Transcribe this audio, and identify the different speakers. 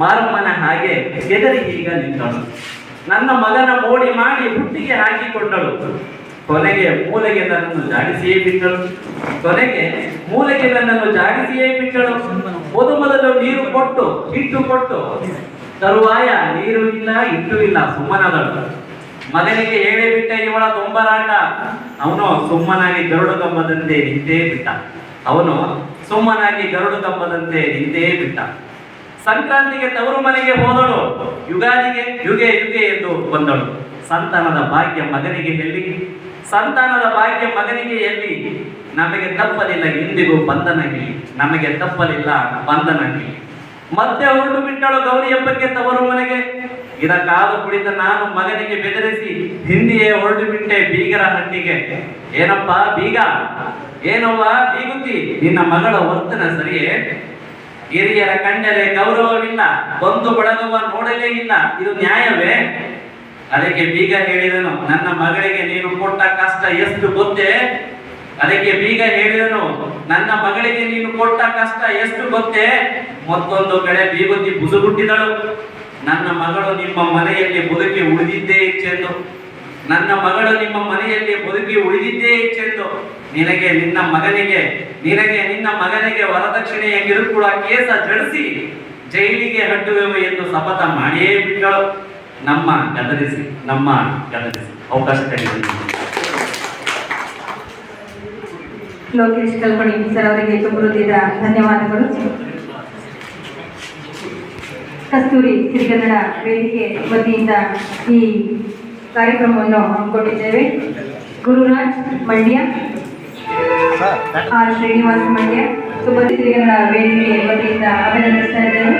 Speaker 1: ಮಾರಮ್ಮನ ಹಾಗೆ ಕೆದರಿ ಈಗ ನಿಂತಳು. ನನ್ನ ಮಗನ ಮೋಡಿ ಮಾಡಿ ಹುಟ್ಟಿಗೆ ಹಾಕಿಕೊಂಡಳು. ಕೊನೆಗೆ ಮೂಲೆಗೆ ನನ್ನನ್ನು ಜಾಡಿಸಿಯೇ ಬಿಟ್ಟಳು. ಕೊನೆಗೆ ಮೂಲೆಗೆ ನನ್ನನ್ನು ಜಾಡಿಸಿಯೇ ಬಿಟ್ಟಳು. ಮೊದಲು ಮೊದಲು ನೀರು ಕೊಟ್ಟು, ಹಿಟ್ಟು ಕೊಟ್ಟು, ತರುವಾಯ ನೀರು ಇಲ್ಲ, ಹಿಟ್ಟು ಇಲ್ಲ, ಸುಮ್ಮನದಳು. ಮಗನಿಗೆ ಹೇಳೇ ಬಿಟ್ಟ ಇವಳ ತೊಂಬರಾಟ. ಅವನು ಸುಮ್ಮನಾಗಿ ಗರುಡು ಕಂಬದಂತೆ ನಿಂತೇ ಬಿಟ್ಟ. ಅವನು ಸುಮ್ಮನಾಗಿ ಗರುಡು ಕಂಬದಂತೆ ನಿಂತೇ ಬಿಟ್ಟ. ಸಂಕ್ರಾಂತಿಗೆ ತವರು ಮನೆಗೆ ಹೋದಳು. ಯುಗಾದಿಗೆ, ಯುಗೆ ಯುಗೆ ಎಂದು ಬಂದಳು. ಸಂತಾನದ ಭಾಗ್ಯ ಮಗನಿಗೆ ಎಲ್ಲಿ? ಸಂತಾನದ ಭಾಗ್ಯ ಮಗನಿಗೆ ಎಲ್ಲಿ? ನಮಗೆ ತಪ್ಪಲಿಲ್ಲ, ಇಂದಿಗೂ ಬಂಧನಗಿ ನಮಗೆ ತಪ್ಪಲಿಲ್ಲ ಬಂಧನಗಿ ಮತ್ತೆ ಹೊರಟು ಬಿಟ್ಟಳು ಗೌರಿ ಹಬ್ಬಕ್ಕೆ ತವರು ಮನೆಗೆ. ಇದಕ್ಕಾದ ಕುಳಿತ ನಾನು ಮಗನಿಗೆ ಬೆದರಿಸಿ, ಹಿಂದಿಯೇ ಹೊರಟು ಬಿಟ್ಟೆ ಬೀಗರ ಹಟ್ಟಿಗೆ. ಏನಪ್ಪ ಬೀಗ? ಏನವ್ವ, ಬೀಗುತ್ತಿ? ನಿನ್ನ ಮಗಳ ವರ್ತನ ಸರಿಯೇ? ಹಿರಿಯರ ಕಂಡರೆ ಗೌರವವಿಲ್ಲ ಬಂದು ಬಳಗುವ ನೋಡಲೇ ಇಲ್ಲ, ಇದು ನ್ಯಾಯವೇ? ಅದಕ್ಕೆ ಬೀಗ ಹೇಳಿದನು, ನನ್ನ ಮಗಳಿಗೆ ನೀನು ಕೊಟ್ಟ ಕಷ್ಟ ಎಷ್ಟು ಗೊತ್ತೇ? ಅದಕ್ಕೆ ಬೀಗ ಹೇಳಿದನು, ನನ್ನ ಮಗಳಿಗೆ ನೀನು ಕೊಟ್ಟ ಕಷ್ಟ ಎಷ್ಟು ಗೊತ್ತೇ? ಮತ್ತೊಂದು ಕಡೆ ಬೀಗುತ್ತಿ ಬುಸುಗುಟ್ಟಿದಳು. ನನ್ನ ಮಗಳು ನಿಮ್ಮ ಮನೆಯಲ್ಲಿ ಬದುಕಿ ಉಳಿದಿದ್ದೇ ಹೆಚ್ಚೆಂದು ನನ್ನ ಮಗಳು ನಿಮ್ಮ ಮನೆಯಲ್ಲಿ ಬದುಕಿ ಉಳಿದಿದ್ದೇ ಹೆಚ್ಚೆಂದು ನಿನಗೆ ನಿನ್ನ ಮಗನಿಗೆ, ನಿನಗೆ ನಿನ್ನ ಮಗನಿಗೆ ವರದಕ್ಷಿಣೆಯ ಕೂಡ ಕೇಸ ಜಡಿಸಿ ಜೈಲಿಗೆ ಹಟ್ಟುವೆವು ಎಂದು ಶಪಥ ಮಾಡಿಯೇ ಬಿಟ್ಟಳು. ನಮ್ಮ ಗದರಿಸಿ ನಮ್ಮ ಗದರಿಸಿ. ಅವಕಾಶ
Speaker 2: ಲೋಕೇಶ್ ಕಲ್ಪಣಿ, ಸರ್ ಅವರಿಗೆ ತುಂಬ ಹೃದಯದ ಧನ್ಯವಾದಗಳು. ಕಸ್ತೂರಿ ಸಿರಿಗನ್ನಡ ವೇದಿಕೆ ವತಿಯಿಂದ ಈ ಕಾರ್ಯಕ್ರಮವನ್ನು ಹಮ್ಮಿಕೊಂಡಿದ್ದೇವೆ. ಗುರುರಾಜ್ ಮಂಡ್ಯ. ಆರ್ ಶ್ರೀನಿವಾಸ್ ಮಂಡ್ಯ. ಸುಭದ್ರಿ ಸಿರಿಗನ್ನಡ ವೇದಿಕೆ ವತಿಯಿಂದ ಅಭಿನಂದಿಸ್ತಾ ಇದ್ದೇವೆ